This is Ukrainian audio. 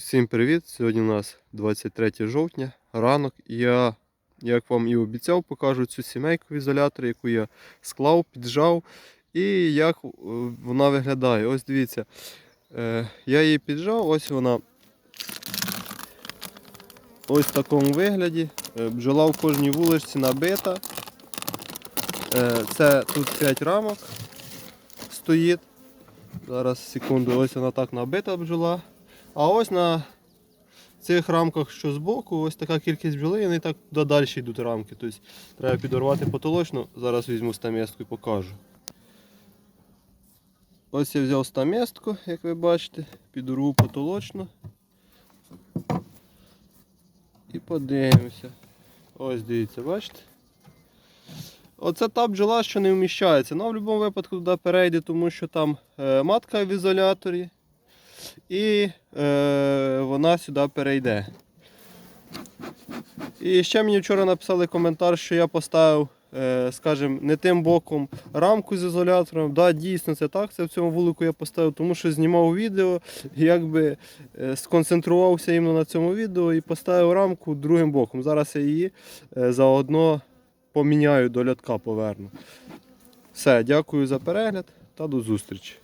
Всім привіт! Сьогодні у нас 23 жовтня, ранок. Я, як вам і обіцяв, покажу цю сімейку в ізоляторі, яку я склав, піджав. І як е, вона виглядає. Ось дивіться. Е, Я її піджав, ось вона ось в такому вигляді. Е, Бджола в кожній вуличці набита. Це тут 5 рамок стоїть. Зараз секунду, ось вона так набита бджола. А ось на цих рамках, що збоку, ось така кількість бджоли, вони так далі йдуть рамки. Тобто треба підорвати потолочну. Зараз візьму стаместку і покажу. Ось я взяв стаместку, як ви бачите, підорву потолочну. І подивимося. Ось дивіться, бачите? Оце та бджола, що не вміщається. Ну, в будь-якому випадку туди перейде, тому що там е, матка в ізоляторі. І е, вона сюди перейде. І ще мені вчора написали коментар, що я поставив, е, скажімо, не тим боком рамку з ізолятором. Да, дійсно це так. Це в цьому вулику я поставив, тому що знімав відео, якби е, сконцентрувався іменно на цьому відео і поставив рамку другим боком. Зараз я її е, заодно поміняю до лятка поверну. Все, дякую за перегляд та до зустрічі.